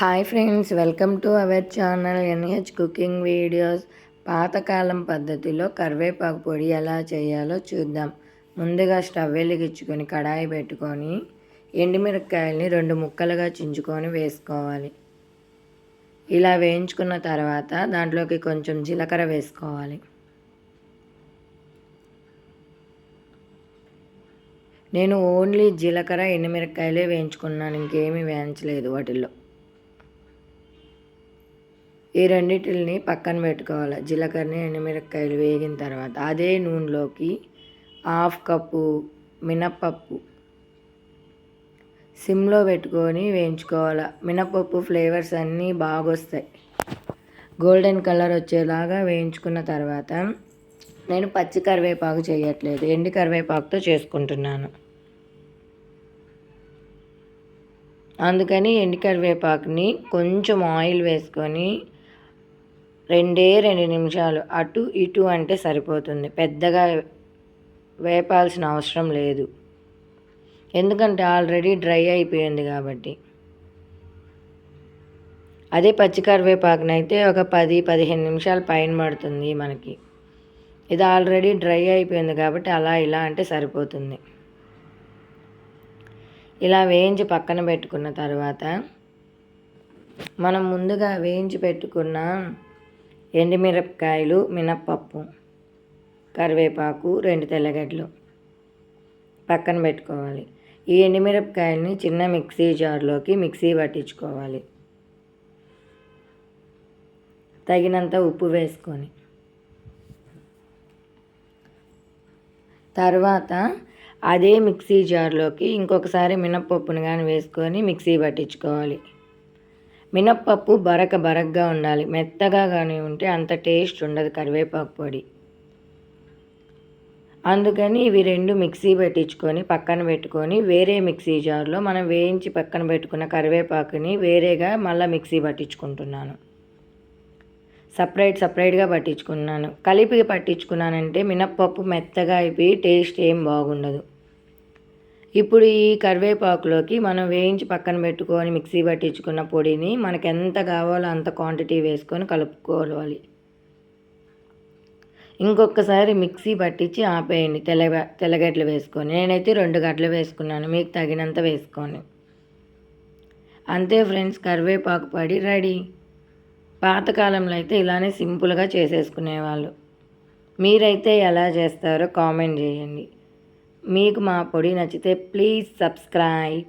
Hi friends welcome to our channel NH cooking videos. పాతకాలం పద్ధతిలో కరివేపాకు పొడి ఎలా చేయాలో చూద్దాం. ముందుగా స్టవ్ వెలిగించుకొని కడాయి పెట్టుకొని ఎండుమిరపకాయల్ని రెండు ముక్కలుగా చించుకొని వేసుకోవాలి. ఇలా వేయించుకున్న తర్వాత దాంట్లోకి కొంచెం జీలకర్ర వేసుకోవాలి. నేను ఓన్లీ జీలకర్ర ఎండుమిరపకాయలే వేయించుకున్నాను ఇంకేమీ వేయించలేదు వాటిల్లో. ఈ రెండింటిని పక్కన పెట్టుకోవాలి. జీలకర్ర ఎండుమిరపకాయలు వేగిన తర్వాత అదే నూనెలోకి హాఫ్ కప్పు మినప్పప్పు సిమ్లో పెట్టుకొని వేయించుకోవాలి. మినపప్పు ఫ్లేవర్స్ అన్నీ బాగా వస్తాయి గోల్డెన్ కలర్ వచ్చేలాగా వేయించుకున్న తర్వాత నేను పచ్చి కరివేపాకు చేయట్లేదు. ఎండి కరివేపాకుతో చేసుకుంటున్నాను. అందుకని ఎండి కరివేపాకుని కొంచెం ఆయిల్ వేసుకొని రెండే రెండు నిమిషాలు. అటు ఇటు అంటే సరిపోతుంది. పెద్దగా వేపాల్సిన అవసరం లేదు. ఎందుకంటే ఆల్రెడీ డ్రై అయిపోయింది కాబట్టి. అదే పచ్చి కరివేపాకునైతే ఒక పది పదిహేను నిమిషాలు పైన పడుతుంది మనకి. ఇది ఆల్రెడీ డ్రై అయిపోయింది కాబట్టి అలా ఇలా అంటే సరిపోతుంది. ఇలా వేయించి పక్కన పెట్టుకున్న తర్వాత మనం ముందుగా వేయించి పెట్టుకున్న ఎండుమిరపకాయలు మినప్పప్పు కరివేపాకు రెండు తెల్లగడ్డలు పక్కన పెట్టుకోవాలి. ఈ ఎండుమిరపకాయలని చిన్న మిక్సీ జార్లోకి మిక్సీ పట్టించుకోవాలి. తగినంత ఉప్పు వేసుకొని. తర్వాత అదే మిక్సీ జార్లోకి ఇంకొకసారి మినప్పప్పును కానీ వేసుకొని మిక్సీ పట్టించుకోవాలి. మినప్పప్పు బరక బరకగా ఉండాలి. మెత్తగా కానీ ఉంటే అంత టేస్ట్ ఉండదు కరివేపాకు పొడి. అందుకని ఇవి రెండు మిక్సీ పెట్టించుకొని పక్కన పెట్టుకొని వేరే మిక్సీ జార్లో మనం వేయించి పక్కన పెట్టుకున్న కరివేపాకుని వేరేగా మళ్ళీ మిక్సీ పట్టించుకుంటున్నాను. సపరేట్ సపరేట్గా పట్టించుకున్నాను. కలిపి పట్టించుకున్నానంటే మినప్పప్పు మెత్తగా అయిపోయి టేస్ట్ ఏం బాగుండదు. ఇప్పుడు ఈ కరివేపాకులోకి మనం వేయించి పక్కన పెట్టుకొని మిక్సీ పట్టించుకున్న పొడిని మనకు ఎంత కావాలో అంత క్వాంటిటీ వేసుకొని కలుపుకోవాలి. ఇంకొకసారి మిక్సీ పట్టించి ఆపేయండి. తెల్ల తెల్లగడ్డలు వేసుకొని. నేనైతే రెండు గడ్డలు వేసుకున్నాను. మీకు తగినంత వేసుకొని అంతే ఫ్రెండ్స్ కరివేపాకు పడి రెడీ. పాతకాలంలో అయితే ఇలానే సింపుల్గా చేసేసుకునేవాళ్ళు. మీరైతే ఎలా చేస్తారో కామెంట్ చేయండి. మీకు మా పొడి నచ్చితే ప్లీజ్ సబ్స్క్రైబ్.